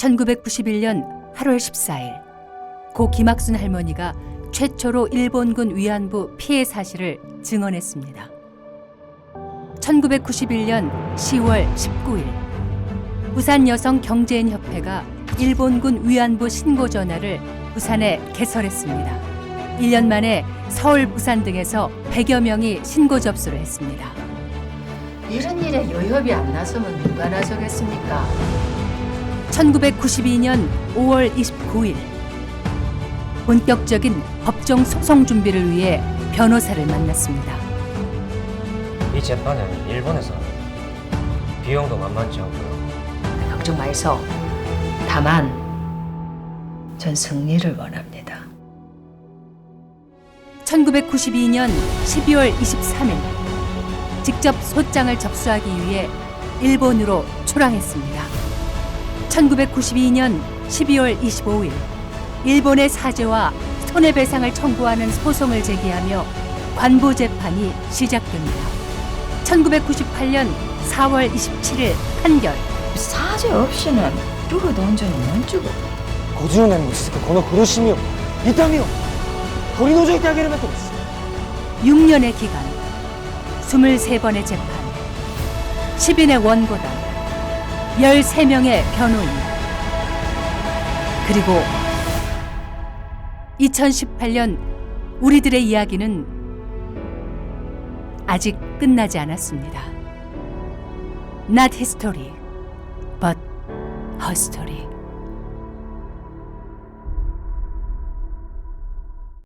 1991년 8월 14일 고 김학순 할머니가 최초로 일본군 위안부 피해 사실을 증언했습니다. 1991년 10월 19일 부산 여성 경제인 협회가 일본군 위안부 신고 전화를 부산에 개설했습니다. 1년 만에 서울, 부산 등에서 100여 명이 신고 접수를 했습니다. 이런 일에 여협이 안 나서면 누가 나서겠습니까? 1992년 5월 29일 본격적인 법정 소송 준비를 위해 변호사를 만났습니다. 이 재판은 일본에서 비용도 만만치 않고요. 걱정 마이소. 다만 전 승리를 원합니다. 1992년 12월 23일 직접 소장을 접수하기 위해 일본으로 초랑했습니다. 1992년 12월 25일 일본의 사죄와 손해배상을 청구하는 소송을 제기하며 관보 재판이 시작됩니다. 1998년 4월 27일 판결 사죄 없이는 죽어도 온전히 못 죽어. 50年も続くこの苦しみを痛みを取り除いてあげるべきです 6년의 기간, 23번의 재판, 10인의 원고단, 13명의 변호인, 그리고 2018년 우리들의 이야기는 아직 끝나지 않았습니다. Not history, but her story.